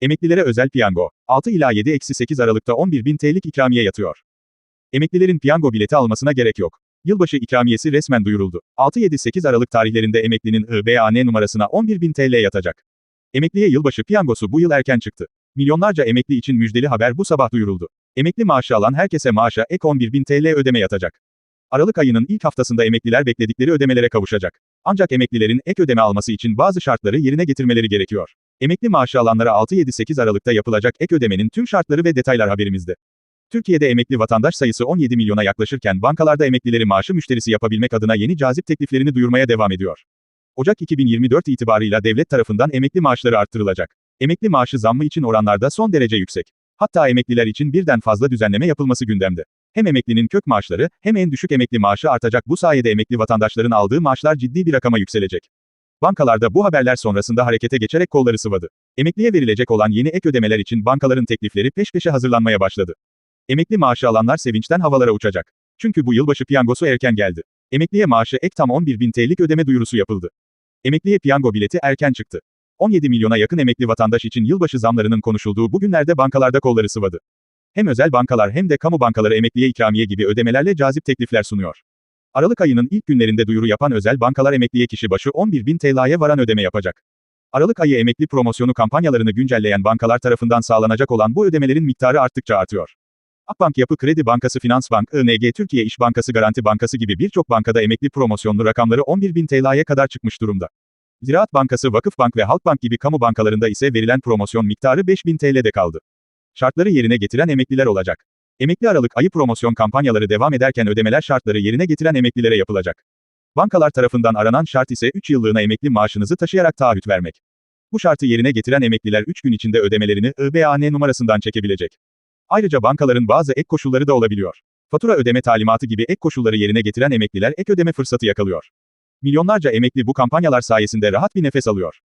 Emeklilere özel piyango. 6 ila 7-8 Aralık'ta 11 bin TL'lik ikramiye yatıyor. Emeklilerin piyango bileti almasına gerek yok. Yılbaşı ikramiyesi resmen duyuruldu. 6-7-8 Aralık tarihlerinde emeklinin IBAN numarasına 11 bin TL yatacak. Emekliye yılbaşı piyangosu bu yıl erken çıktı. Milyonlarca emekli için müjdeli haber bu sabah duyuruldu. Emekli maaşı alan herkese maaşa ek 11 bin TL ödeme yatacak. Aralık ayının ilk haftasında emekliler bekledikleri ödemelere kavuşacak. Ancak emeklilerin ek ödeme alması için bazı şartları yerine getirmeleri gerekiyor. Emekli maaşı alanlara 6-7-8 Aralık'ta yapılacak ek ödemenin tüm şartları ve detaylar haberimizde. Türkiye'de emekli vatandaş sayısı 17 milyona yaklaşırken bankalarda emeklileri maaşı müşterisi yapabilmek adına yeni cazip tekliflerini duyurmaya devam ediyor. Ocak 2024 itibarıyla devlet tarafından emekli maaşları arttırılacak. Emekli maaşı zammı için oranlarda son derece yüksek. Hatta emekliler için birden fazla düzenleme yapılması gündemde. Hem emeklinin kök maaşları, hem en düşük emekli maaşı artacak bu sayede emekli vatandaşların aldığı maaşlar ciddi bir rakama yükselecek. Bankalarda bu haberler sonrasında harekete geçerek kolları sıvadı. Emekliye verilecek olan yeni ek ödemeler için bankaların teklifleri peş peşe hazırlanmaya başladı. Emekli maaşı alanlar sevinçten havalara uçacak. Çünkü bu yılbaşı piyangosu erken geldi. Emekliye maaşı ek tam 11 bin TL'lik ödeme duyurusu yapıldı. Emekliye piyango bileti erken çıktı. 17 milyona yakın emekli vatandaş için yılbaşı zamlarının konuşulduğu bu günlerde bankalarda kolları sıvadı. Hem özel bankalar hem de kamu bankaları emekliye ikramiye gibi ödemelerle cazip teklifler sunuyor. Aralık ayının ilk günlerinde duyuru yapan özel bankalar emekliye kişi başı 11 bin TL'ye varan ödeme yapacak. Aralık ayı emekli promosyonu kampanyalarını güncelleyen bankalar tarafından sağlanacak olan bu ödemelerin miktarı arttıkça artıyor. Akbank Yapı Kredi Bankası Finansbank, ING Türkiye İş Bankası Garanti Bankası gibi birçok bankada emekli promosyonlu rakamları 11 bin TL'ye kadar çıkmış durumda. Ziraat Bankası, Vakıfbank ve Halkbank gibi kamu bankalarında ise verilen promosyon miktarı 5000 TL'de kaldı. Şartları yerine getiren emekliler olacak. Emekli Aralık ayı promosyon kampanyaları devam ederken ödemeler şartları yerine getiren emeklilere yapılacak. Bankalar tarafından aranan şart ise 3 yıllığına emekli maaşınızı taşıyarak taahhüt vermek. Bu şartı yerine getiren emekliler 3 gün içinde ödemelerini IBAN numarasından çekebilecek. Ayrıca bankaların bazı ek koşulları da olabiliyor. Fatura ödeme talimatı gibi ek koşulları yerine getiren emekliler ek ödeme fırsatı yakalıyor. Milyonlarca emekli bu kampanyalar sayesinde rahat bir nefes alıyor.